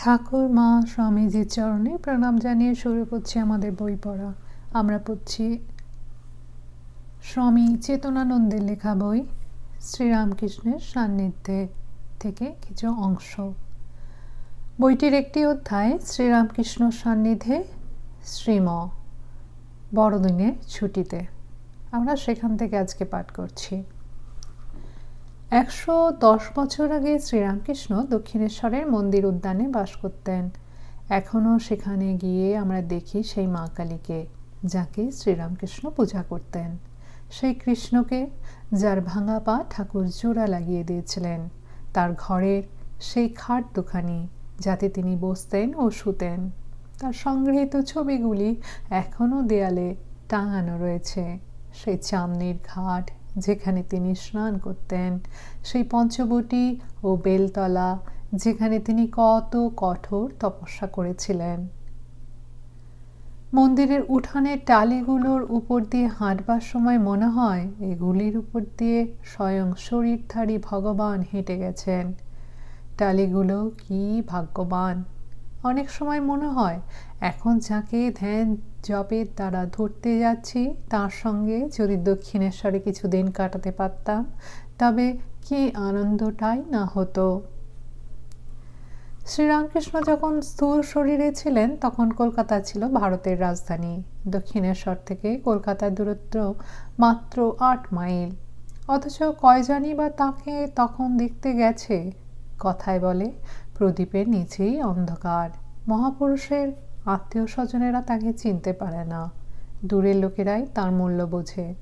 ঠাকুর মা স্বামীজির চরণে প্রণাম জানিয়ে শুরু করছি আমাদের বই পড়া। আমরা পড়ছি স্বামী চেতনানন্দের লেখা বই, শ্রীরামকৃষ্ণের সান্নিধ্যে থেকে কিছু অংশ। বইটির একটি অধ্যায়, শ্রীরামকৃষ্ণ সান্নিধ্যে শ্রীম, বড়দিনের ছুটিতে। আমরা সেখান থেকে আজকে পাঠ করছি। একশো দশ বছর আগে শ্রীরামকৃষ্ণ দক্ষিণেশ্বরের মন্দির উদ্যানে বাস করতেন। এখনও সেখানে গিয়ে আমরা দেখি সেই মা কালীকে, যাকে শ্রীরামকৃষ্ণ পূজা করতেন। সেই কৃষ্ণকে, যার ভাঙা পা ঠাকুর জোড়া লাগিয়ে দিয়েছিলেন। তার ঘরের সেই খাট দোকানি যাতে তিনি বসতেন ও শুতেন। তার সংগৃহীত ছবিগুলি এখনও দেয়ালে টাঙানো রয়েছে। সেই চামনির ঘাট যেখানে তিনি স্নান করতেন। সেই পঞ্চবটি ও বেলতলা যেখানে তিনি কত কঠোর তপস্যা করেছিলেন। মন্দিরের উঠানের টালিগুলোর উপর দিয়ে হাঁটবার সময় মনে হয় এগুলির উপর দিয়ে স্বয়ং শরীরধারী ভগবান হেঁটে গেছেন। টালিগুলো কি ভাগ্যবান! অনেক সময় মনে হয়, এখন যাকে ধ্যান জপের দ্বারা ধরতে যাচ্ছি, তার সঙ্গে যদি দক্ষিণেশ্বরে কিছু দিন কাটাতে পারতাম, তবে কি আনন্দটাই না হতো। শ্রীরামকৃষ্ণ যখন স্থূল শরীরে ছিলেন, তখন কলকাতা ছিল ভারতের রাজধানী। দক্ষিণেশ্বর থেকে কলকাতার দূরত্ব মাত্র আট মাইল। অথচ কয়জানি বা তাকে তখন দেখতে গেছে? কথায় বলে প্রদীপের নিচেই অন্ধকার। মহাপুরুষের আত্মীয় স্বজনেরা তাকে চিনতে পারে না। দূরের লোকেরাই তার মূল্য বোঝে।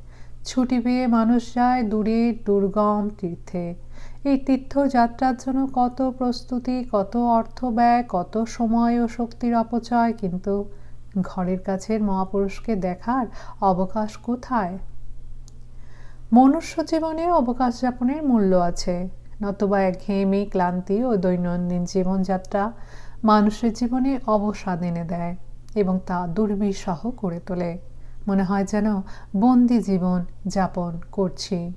ছুটি পেয়ে মানুষ যায় দূরের দুর্গম তীর্থে। এই তীর্থযাত্রার জন্য কত প্রস্তুতি, কত অর্থ ব্যয়, কত সময় ও শক্তির অপচয়, কিন্তু ঘরের কাছের মহাপুরুষকে দেখার অবকাশ কোথায়? মনুষ্য জীবনে অবকাশ যাপনের মূল্য আছে। নতুবা একঘেয়েমি ক্লান্তি ও দৈনন্দিন জীবনযাত্রা মানুষের জীবনে অবসাদ এনে দেয় এবং তা দুর্বিষহ করে তোলে। মনে হয় যেন বন্দি জীবন যাপন করছি।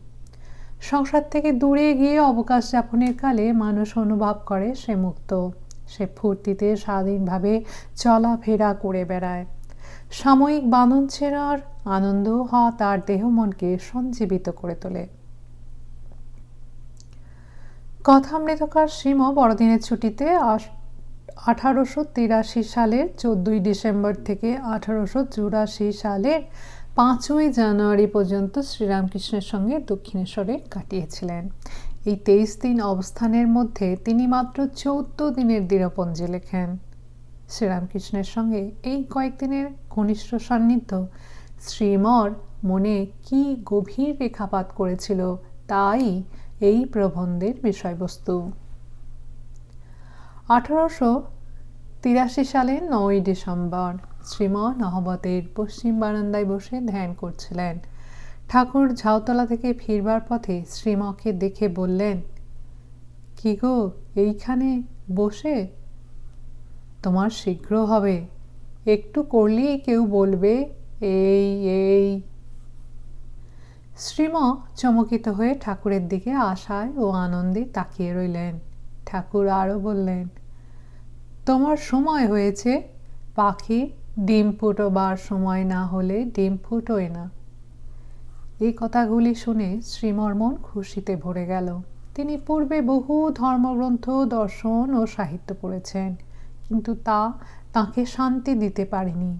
সংসার থেকে দূরে গিয়ে অবকাশ যাপনের কালে মানুষ অনুভব করে সে মুক্ত। সে ফুর্তিতে স্বাধীনভাবে চলাফেরা করে বেড়ায়। সাময়িক বাঁধন ছেড়ার আনন্দ হওয়া তার দেহ মনকে সঞ্জীবিত করে তোলে। কথামৃতকার শ্রীম বড়দিনের ছুটিতে আঠারোশো তিরাশি সালের চোদ্দই ডিসেম্বর থেকে আঠারোশো চুরাশি সালের পাঁচই জানুয়ারি পর্যন্ত শ্রীরামকৃষ্ণের সঙ্গে দক্ষিণেশ্বরে কাটিয়েছিলেন। এই তেইশ দিন অবস্থানের মধ্যে তিনি মাত্র চৌদ্দ দিনের দিনপঞ্জি লেখেন। শ্রীরামকৃষ্ণের সঙ্গে এই কয়েকদিনের ঘনিষ্ঠ সান্নিধ্য, শ্রীমর মনে কি গভীর রেখাপাত করেছিল তাই এই প্রবন্ধের বিষয়বস্তু। আঠারোশো তিরাশি সালের নয়ই ডিসেম্বর শ্রীম নহবতের পশ্চিম বারান্দায় বসে ধ্যান করছিলেন। ঠাকুর ঝাউতলা থেকে ফিরবার পথে শ্রীমকে দেখে বললেন, কি গো, এইখানে বসে? তোমার শীঘ্র হবে। একটু করলেই কেউ বলবে, এই এই শ্রীম চমকিত হয়ে ঠাকুরের দিকে আশায় ও আনন্দে তাকিয়ে রইলেন। ঠাকুর আরও বললেন, তোমার সময় হয়েছে, পাখি, ডিম ফুটোবার সময় না হলে ডিম ফুটোয় না। এই কথাগুলি শুনে শ্রীমর্মন খুশিতে ভরে গেল। তিনি পূর্বে বহু ধর্মগ্রন্থ, দর্শন ও সাহিত্য পড়েছেন, কিন্তু তা তাকে শান্তি দিতে পারেনি।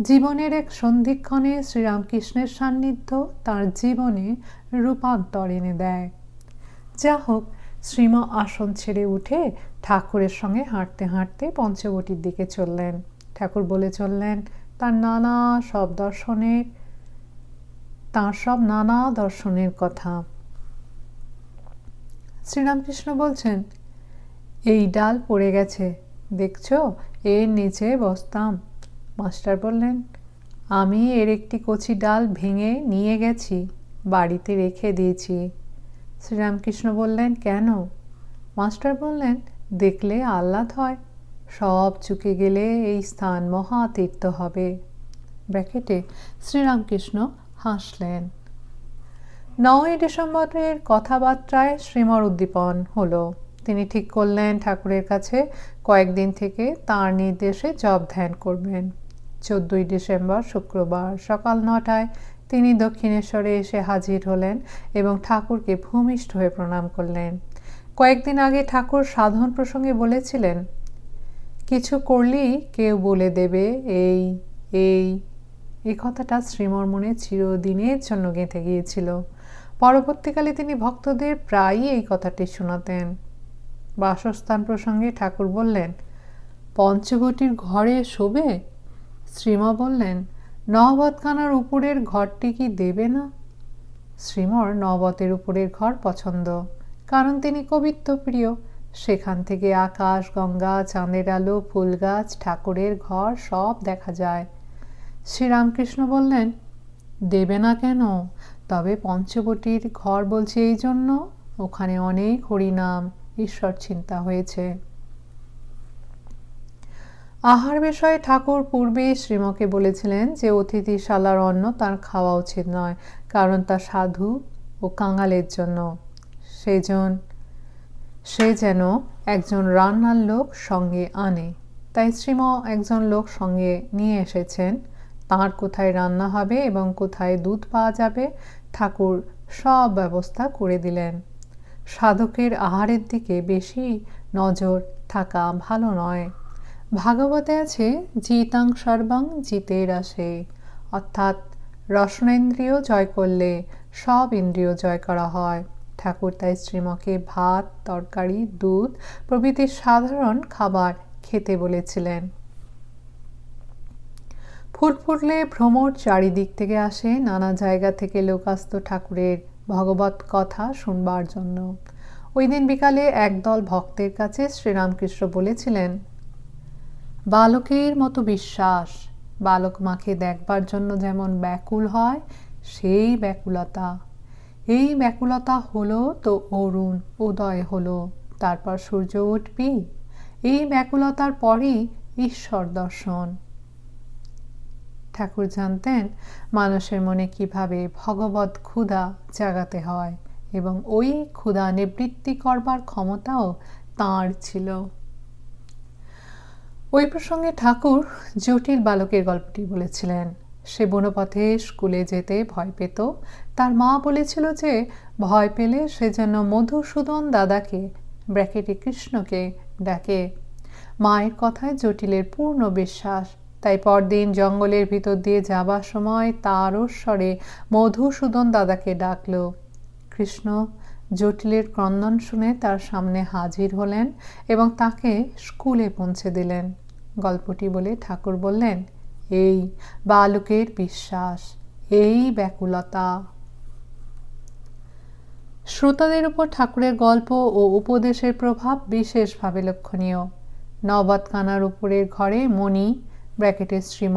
জীবনের এক সন্ধিক্ষণে শ্রীরামকৃষ্ণের সান্নিধ্য তার জীবনে রূপান্তর এনে দেয়। যা হোক, শ্রীম আসন ছেড়ে উঠে ঠাকুরের সঙ্গে হাঁটতে হাঁটতে পঞ্চবটির দিকে চললেন। ঠাকুর বলে চললেন, তার নানা সব দর্শনের, তার সব নানা দর্শনের কথা। শ্রীরামকৃষ্ণ বলছেন, এই ডাল পড়ে গেছে, দেখছ? এর নিচে বসতাম। মাস্টার বললেন, আমি এর একটি কচি ডাল ভেঙে নিয়ে গেছি, বাড়িতে রেখে দিয়েছি। শ্রীরামকৃষ্ণ বললেন, কেন? মাস্টার বললেন, দেখলে আহ্লাদ হয়, সব চুকে গেলে এই স্থান মহাতীর্থ হবে। ব্র্যাকেটে শ্রীরামকৃষ্ণ হাসলেন। নয় ডিসেম্বরের কথাবার্তায় শ্রীমর উদ্দীপন হলো। তিনি ঠিক করলেন ঠাকুরের কাছে কয়েকদিন থেকে তার নির্দেশে জব ধ্যান করবেন। চোদ্দই ডিসেম্বর শুক্রবার সকাল নটায় তিনি দক্ষিণেশ্বরে এসে হাজির হলেন এবং ঠাকুরকে ভূমিষ্ঠ হয়ে প্রণাম করলেন। কয়েকদিন আগে ঠাকুর সাধন প্রসঙ্গে বলেছিলেন, কিছু করলেই কেউ বলে দেবে, এই এই। এই কথাটা শ্রীমর মনে চিরদিনের জন্য গেঁথে গিয়েছিল। পরবর্তীকালে তিনি ভক্তদের প্রায়ই এই কথাটি শোনাতেন। বাসস্থান প্রসঙ্গে ঠাকুর বললেন, পঞ্চবটির ঘরে শোবে? শ্রীমা বললেন নহবতখানার উপরের ঘরটি কি দেবে না? শ্রীমর নবতের উপরের ঘর পছন্দ, কারণ তিনি কবিত্ব প্রিয় সেখান থেকে আকাশ, গঙ্গা, চাঁদের আলো ফুল গাছ ঠাকুরের ঘর সব দেখা যায়। শ্রীরামকৃষ্ণ বললেন, দেবে না কেন? তবে পঞ্চবটির ঘর বলছে এই জন্য, ওখানে অনেক হরিনাম, ঈশ্বর চিন্তা হয়েছে। আহার বিষয়ে ঠাকুর পূর্বে শ্রীমকে বলেছিলেন যে অতিথিশালার অন্ন তার খাওয়া উচিত নয়, কারণ তা সাধু ও কাঙালের জন্য। সেজন, সে যেন একজন রান্নার লোক সঙ্গে আনে। তাই শ্রীম একজন লোক সঙ্গে নিয়ে এসেছেন। তাঁর কোথায় রান্না হবে এবং কোথায় দুধ পাওয়া যাবে, ঠাকুর সব ব্যবস্থা করে দিলেন। সাধকের আহারের দিকে বেশি নজর থাকা ভালো নয়। ভাগবতে আছে, জিতাং সর্বাং জিতের আসে অর্থাৎ, রসনেন্দ্রিয় জয় করলে সব ইন্দ্রিয় জয় করা হয়। ঠাকুর তাই শ্রীমকে ভাত, তরকারি, দুধ প্রভৃতি সাধারণ খাবার খেতে বলেছিলেন। ফুটফুটলে ভ্রমর চারিদিক থেকে আসে, নানা জায়গা থেকে লোকাস্ত ঠাকুরের ভগবত কথা শুনবার জন্য। ওই দিন বিকালে একদল ভক্তের কাছে শ্রীরামকৃষ্ণ বলেছিলেন বালকের মতো বিশ্বাস। বালক মাকে দেখবার জন্য যেমন ব্যাকুল হয়, সেই ব্যাকুলতা। এই ব্যাকুলতা হলো তো অরুণ, উদয় হলো, তারপর সূর্য উঠবি। এই ব্যাকুলতার পরেই ঈশ্বর দর্শন। ঠাকুর জানতেন, মানুষের মনে কীভাবে ভগবত ক্ষুধা জাগাতে হয় এবং ওই ক্ষুধা নিবৃত্তি করবার ক্ষমতাও তাঁর ছিল। ওই প্রসঙ্গে ঠাকুর জটিল বালকের গল্পটি বলেছিলেন। সে বনপথে স্কুলে যেতে ভয় পেত। তার মা বলেছিল যে, ভয় পেলে সে যেন মধুসূদন দাদাকে, ব্র্যাকেটে কৃষ্ণকে ডাকে। মায়ের কথায় জটিলের পূর্ণ বিশ্বাস। তাই পরদিন জঙ্গলের ভিতর দিয়ে যাবার সময় তার স্বরে মধুসূদন দাদাকে ডাকল। কৃষ্ণ জটিলের ক্রন্দন শুনে তার সামনে হাজির হলেন এবং তাকে স্কুলে পৌঁছে দিলেন। গল্পটি বলে ঠাকুর বললেন, এই বালকের বিশ্বাস, এই ব্যাকুলতা। শ্রোতাদের উপর ঠাকুরের গল্প ও উপদেশের প্রভাব বিশেষভাবে লক্ষণীয়। নবদখানার উপরের ঘরে মণি ব্র্যাকেটের শ্রীম,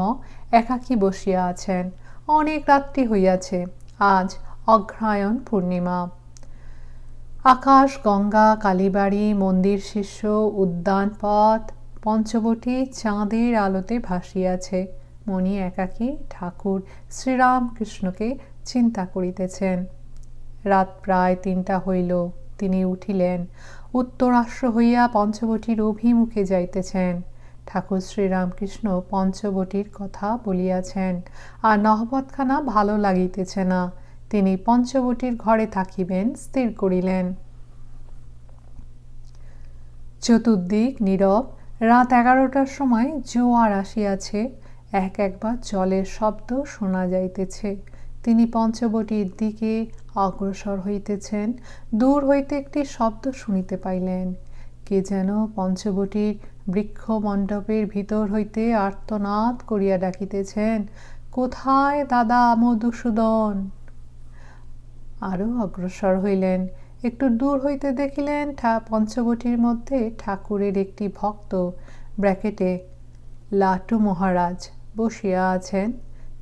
একাকী বসিয়া আছেন। অনেক রাত্রি হইয়াছে, আজ অঘ্রায়ণ পূর্ণিমা। আকাশ, গঙ্গা, কালীবাড়ি, মন্দির, শিষ্য উদ্যান পথ পঞ্চবটি চাঁদের আলোতে ভাসিয়াছে। মণি একাকী ঠাকুর শ্রীরামকৃষ্ণকে চিন্তা করিতেছেন। রাত প্রায় তিনটা হইল, তিনি উঠিলেন। উত্তরাশ্র হইয়া পঞ্চবটির অভিমুখে যাইতেছেন। ঠাকুর শ্রীরামকৃষ্ণ পঞ্চবটির কথা বলিয়াছেন, আর নহবতখানা ভালো লাগিতেছে না। তিনি পঞ্চবটির ঘরে থাকিবেন, স্থির করিলেন। চতুর্দিক নীরব রাত এগারোটার সময় জোয়ার আসিয়াছে। এক একবার জলের শব্দ শোনা যাইতেছে। তিনি পঞ্চবটির দিকে অগ্রসর হইতেছেন। দূর হইতে একটি শব্দ শুনিতে পাইলেন। কে যেন পঞ্চবটির বৃক্ষ মণ্ডপের ভিতর হইতে আর্তনাদ করিয়া ডাকিতেছেন, কোথায় দাদা মধুসূদন? আরও অগ্রসর হইলেন। একটু দূর হইতে দেখিলেন ঠা পঞ্চবটির মধ্যে ঠাকুরের একটি ভক্ত। ব্র্যাকেটে, লাটু মহারাজ, বসিয়া আছেন।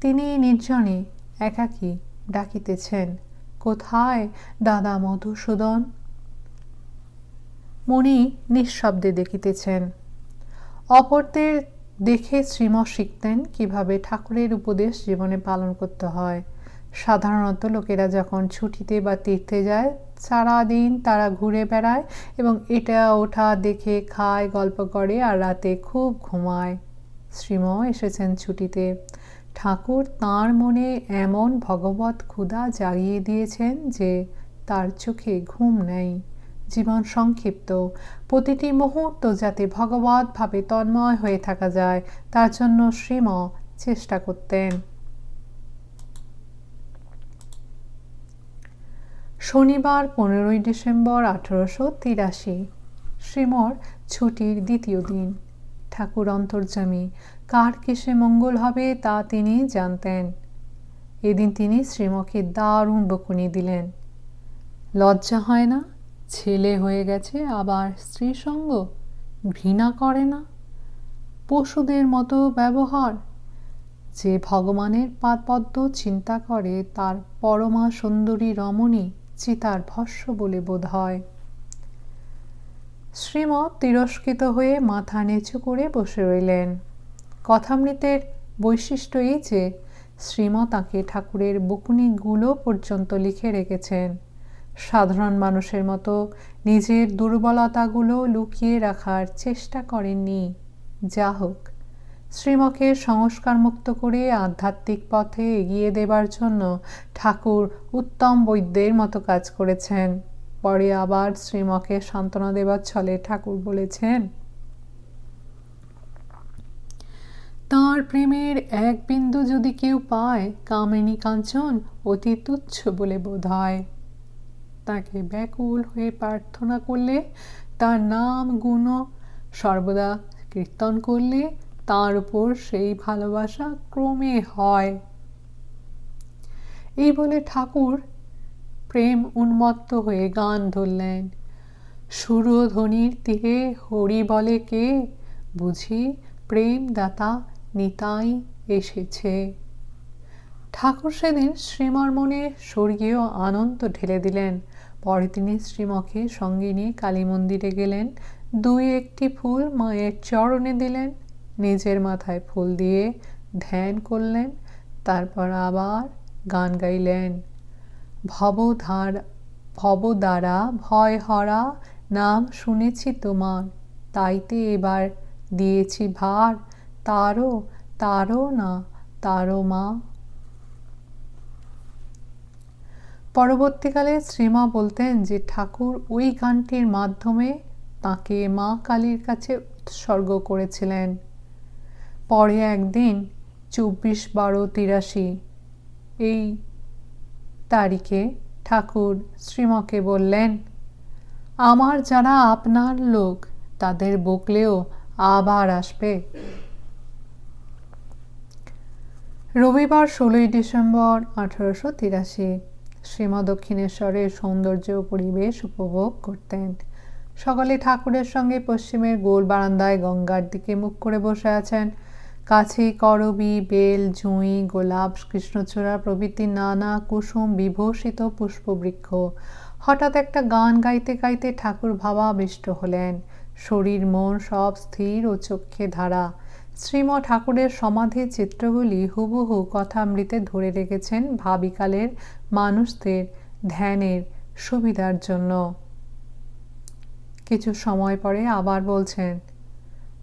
তিনি নির্জনে, একাকী ডাকিতেছেন, কোথায় দাদা মধুসূদন? মণি নিঃশব্দে দেখিতেছেন, অপরদের দেখে শ্রীম শিখতেন কীভাবে ঠাকুরের উপদেশ জীবনে পালন করতে হয়। সাধারণত লোকেরা যখন ছুটিতে বা তীর্থে যায়, সারাদিন তারা ঘুরে বেড়ায় এবং এটা ওঠা, দেখে, খায়, গল্প করে আর রাতে খুব ঘুমায়। শ্রীম এসেছেন ছুটিতে। ঠাকুর তাঁর মনে এমন ভগবত ক্ষুধা জাগিয়ে দিয়েছেন যে তার চোখে ঘুম নেই। জীবন সংক্ষিপ্ত। প্রতিটি মুহূর্ত যাতে ভগবত ভাবে তন্ময় হয়ে থাকা যায়, তার জন্য শ্রীম চেষ্টা করতেন। শনিবার, পনেরোই ডিসেম্বর আঠেরোশো তিরাশি। শ্রীমর ছুটির দ্বিতীয় দিন। ঠাকুর অন্তর্জামী কার কিসে মঙ্গল হবে তা তিনি জানতেন। এদিন তিনি শ্রীমকে দারুণ বকুনি দিলেন। লজ্জা হয় না? ছেলে হয়ে গেছে, আবার স্ত্রী সঙ্গ? ঘৃণা করে না? পশুদের মতো ব্যবহার? যে ভগবানের পাদপদ্ম চিন্তা করে, তার পরমা সুন্দরী রমণী চিতার ভস্য বলে বোধ হয়। শ্রীমৎ তিরস্কৃত হয়ে মাথা নিচু করে বসে রইলেন। কথামৃতের বৈশিষ্ট্য এই যে শ্রীম তাকে ঠাকুরের বকুনিগুলো পর্যন্ত লিখে রেখেছেন। সাধারণ মানুষের মতো নিজের দুর্বলতাগুলো লুকিয়ে রাখার চেষ্টা করেননি। যা হোক শ্রীমকে সংস্কার মুক্ত করে আধ্যাত্মিক পথে এগিয়ে দেবার জন্য ঠাকুর উত্তম বৈদ্যের মতো কাজ করেছেন। পরে আবার শ্রীমকে সান্ত্বনা দেবার ছলে ঠাকুর বলেছেন, তাঁর প্রেমের এক বিন্দু যদি কেউ পায়, কামিনী কাঞ্চন অতি তুচ্ছ বলে বোধ হয়। তাকে ব্যাকুল হয়ে প্রার্থনা করলে তার নাম গুণ সর্বদা কীর্তন করলে তার উপর সেই ভালোবাসা ক্রমে হয়। এই বলে ঠাকুর প্রেম উন্মত্ত হয়ে গান ধরলেন। সুরধ্বনির তীরে হরি বলে কে? বুঝি প্রেম দাতা নিতাই এসেছে। ঠাকুর সেদিন শ্রীমার মনে স্বর্গীয় আনন্দ ঢেলে দিলেন। পরে তিনি শ্রীমকে সঙ্গে নিয়ে কালী মন্দিরে গেলেন। দুই একটি ফুল মায়ের চরণে দিলেন। নিজের মাথায় ফুল দিয়ে ধ্যান করলেন, তারপর আবার গান গাইলেন। ভবধার, ভবদ্বারা ভয় হরা, নাম শুনেছি তোমার, তাইতে এবার দিয়েছি ভার, তারও তারও না, তারও মা। পরবর্তীকালে শ্রীমা বলতেন যে ঠাকুর ওই গানটির মাধ্যমে তাকে মা কালীর কাছে উৎসর্গ করেছিলেন। পরে একদিন চব্বিশ বারো তিরাশি এই তারিখে ঠাকুর শ্রীমকে বললেন, আমার যারা আপনার লোক, তাদের বকলেও আবার আসবে। রবিবার ষোলোই ডিসেম্বর আঠারোশো তিরাশি শ্রীমা দক্ষিণেশ্বরের সৌন্দর্য পরিবেশ উপভোগ করতেন। সকালে ঠাকুরের সঙ্গে পশ্চিমের গোল বারান্দায় গঙ্গার দিকে মুখ করে বসে আছেন। কাছে করবি বেল, জুঁই, গোলাপ, কৃষ্ণচূড়া প্রভৃতি নানা কুসুম বিভূষিত পুষ্পবৃক্ষ। হঠাৎ একটা গান গাইতে গাইতে ঠাকুর ভাবাবিষ্ট হলেন। শরীর, মন সব স্থির ও চক্ষে ধারা। শ্রীম ঠাকুরের সমাধির চিত্রগুলি হুবহু কথামৃতে ধরে রেখেছেন ভাবিকালের মানুষদের ধ্যানের সুবিধার জন্য। কিছু সময় পরে আবার বলছেন,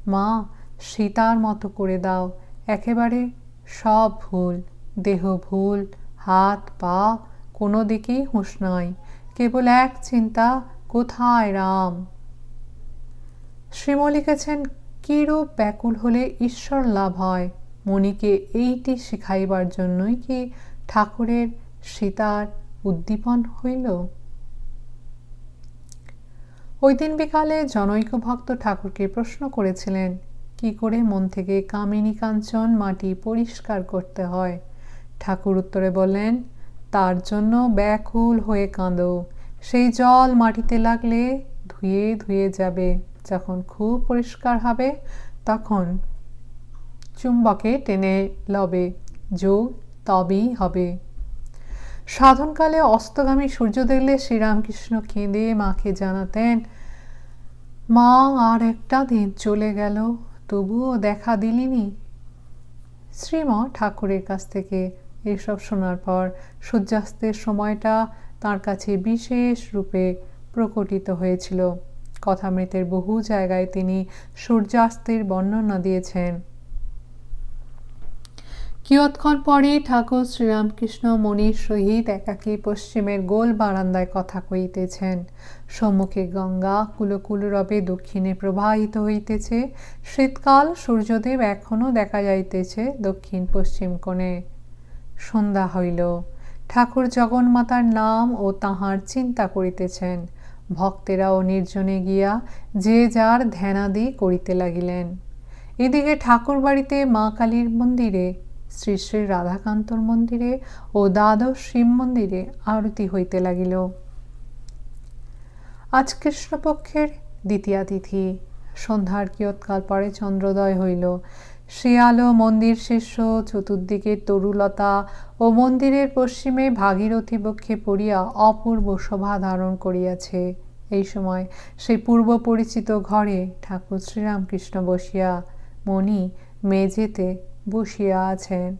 মা সীতার মতো করে দাও। একেবারে সব ভুল, দেহ ভুল, হাত, পা কোনো দিকেই হুঁশ নয় কেবল এক চিন্তা, কোথায় রাম? শ্রীম লিখেছেন, কিরূপ ব্যাকুল হলে ঈশ্বর লাভ হয়? মণিকে এইটি শিখাইবার জন্যই কি ঠাকুরের সীতার উদ্দীপন হইল? ওই দিন বিকালে জনৈক ভক্ত ঠাকুরকে প্রশ্ন করেছিলেন কি করে মন থেকে কামিনী কাঞ্চন মাটি পরিষ্কার করতে হয়? ঠাকুর উত্তরে বললেন, তার জন্য ব্যাকুল হয়ে কাঁদো। সেই জল মাটিতে লাগলে ধুয়ে ধুয়ে যাবে। যখন খুব পরিষ্কার হবে, তখন চুম্বকে টেনে লবে। যোগ তবেই হবে। সাধনকালে অস্তগামী সূর্য দেখলে শ্রীরামকৃষ্ণ কেঁদে মাকে জানাতেন, মা, আর একটা দিন চলে গেল। তবুও দেখা দিলিনি। শ্রীম ঠাকুরের কাছ থেকে এসব শোনার পর সূর্যাস্তের সময়টা তার কাছে বিশেষ রূপে প্রকটিত হয়েছিল। কথামৃতের বহু জায়গায় তিনি সূর্যাস্তের বর্ণনা দিয়েছেন। কিয়ৎক্ষণ পরে ঠাকুর শ্রীরামকৃষ্ণ মণির সহিত একাকী পশ্চিমের গোল বারান্দায় কথা কইতেছেন সম্মুখে গঙ্গা কুলকুল রবে দক্ষিণে প্রবাহিত হইতেছে। শীতকাল সূর্যদেব এখনও দেখা যাইতেছে দক্ষিণ পশ্চিম কোণে। সন্ধ্যা হইল। ঠাকুর জগন্মাতার নাম ও তাহার চিন্তা করিতেছেন। ভক্তেরাও নির্জনে গিয়া যে যার ধ্যানাদি করিতে লাগিলেন। এদিকে ঠাকুর বাড়িতে মা কালীর মন্দিরে শ্রী শ্রী রাধাকান্তর মন্দিরে ও দ্বাদশ শিব মন্দিরে আরতি হইতে লাগিল। আজ কৃষ্ণপক্ষের দ্বিতীয়া তিথি। সন্ধ্যার কিয়ৎকাল পরে চন্দ্রোদয় হইল। সে আলো মন্দির শীর্ষ চতুর্দিকে তরুলতা ও মন্দিরের পশ্চিমে ভাগীরথী বক্ষে পড়িয়া অপূর্ব শোভা ধারণ করিয়াছে। এই সময় সেই পূর্ব পরিচিত ঘরে ঠাকুর শ্রীরামকৃষ্ণ বসিয়া, মণি, মেঝেতে বসিয়া আছেন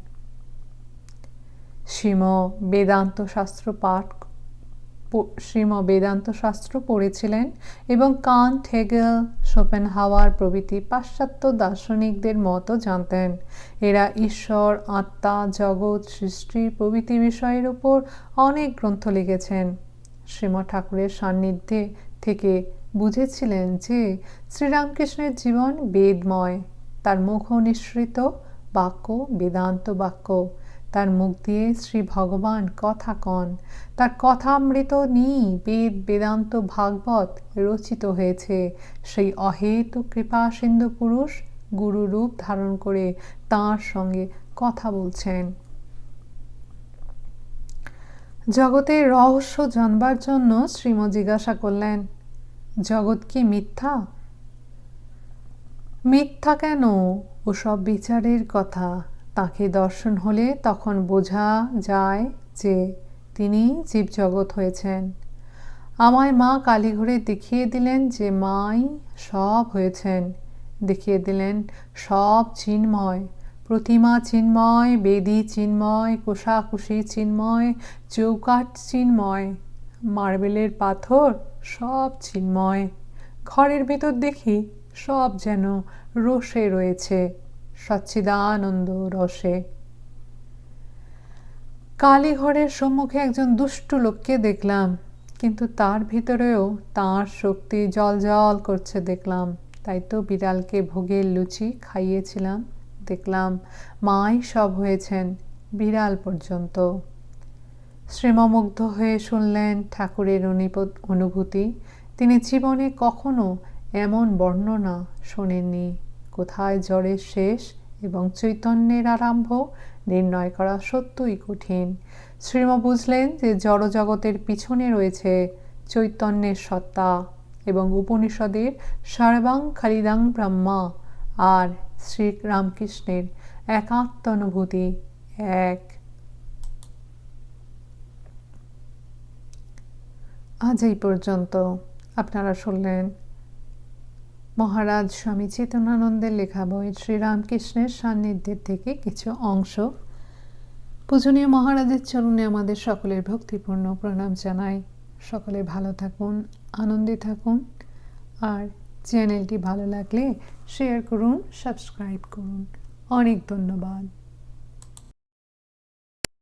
শ্রীম বেদান্ত শাস্ত্র পাঠ শ্রীম বেদান্ত শাস্ত্র পড়েছিলেন এবং কান, ঠেগেল শোপেন হাওয়ার প্রভৃতি পাশ্চাত্য দার্শনিকদের মতো জানতেন। এরা ঈশ্বর, আত্মা, জগৎ, সৃষ্টি প্রভৃতি বিষয়ের উপর অনেক গ্রন্থ লিখেছেন। শ্রীম ঠাকুরের সান্নিধ্যে থেকে বুঝেছিলেন যে শ্রীরামকৃষ্ণের জীবন বেদময়, তার মুখ নিঃসৃত বাক্য, বেদান্ত বাক্য। তার মুখ দিয়ে শ্রী ভগবান কথা কন। তার কথামৃত নি বেদ, বেদান্ত, ভাগবত রচিত হয়েছে। সেই অহেতু কৃপা সিন্ধু পুরুষ গুরু রূপ ধারণ করে তাঁর সঙ্গে কথা বলছেন। জগতের রহস্য জানবার জন্য শ্রীম জিজ্ঞাসা করলেন, জগৎ কি মিথ্যা? মিথ্যা কেন? ওসব বিচারের কথা। তাকে দর্শন হলে তখন বোঝা যায় যে তিনি জীবজগৎ হয়েছেন। আমায় মা কালীঘরে দেখিয়ে দিলেন যে মাই সব হয়েছেন। দেখিয়ে দিলেন, সব চিন্ময়। প্রতিমা চিন্ময়, বেদি চিন্ময়, কোষাকুষি চিন্ময় চৌকাট চিন্ময়। মার্বেলের পাথর সব চিন্ময়। ঘরের ভেতর দেখি সব যেন রসে রয়েছে, সচ্চিদানন্দ রসে। কালীঘরের সম্মুখে একজন দুষ্টু লোককে দেখলাম, কিন্তু তার ভিতরেও তার শক্তি জল জল করছে দেখলাম। তাই তো বিড়ালকে ভোগের লুচি খাইয়েছিলাম, দেখলাম মাই সব হয়েছেন বিড়াল পর্যন্ত। শ্রীমমুগ্ধ হয়ে শুনলেন ঠাকুরের অনুভূতি। তিনি জীবনে কখনো এমন বর্ণনা শোনেননি। কোথায় জ্বরের শেষ এবং চৈতন্যের আরম্ভ নির্ণয় করা সত্যই কঠিন। শ্রীম বুঝলেন যে জড়জগতের পিছনে রয়েছে চৈতন্যের সত্তা এবং উপনিষদের সর্বাং খালিদাং ব্রহ্মা আর শ্রীরামকৃষ্ণের একাত্ম অনুভূতি এক। আজ এই পর্যন্ত। আপনারা শুনলেন মহারাজ স্বামী চেতনানন্দের লেখা বই শ্রীরামকৃষ্ণের সান্নিধ্যের থেকে কিছু অংশ। পূজনীয় মহারাজের চরণে আমাদের সকলের ভক্তিপূর্ণ প্রণাম জানাই। সকলে ভালো থাকুন, আনন্দে থাকুন, আর চ্যানেলটি ভালো লাগলে শেয়ার করুন, সাবস্ক্রাইব করুন। অনেক ধন্যবাদ।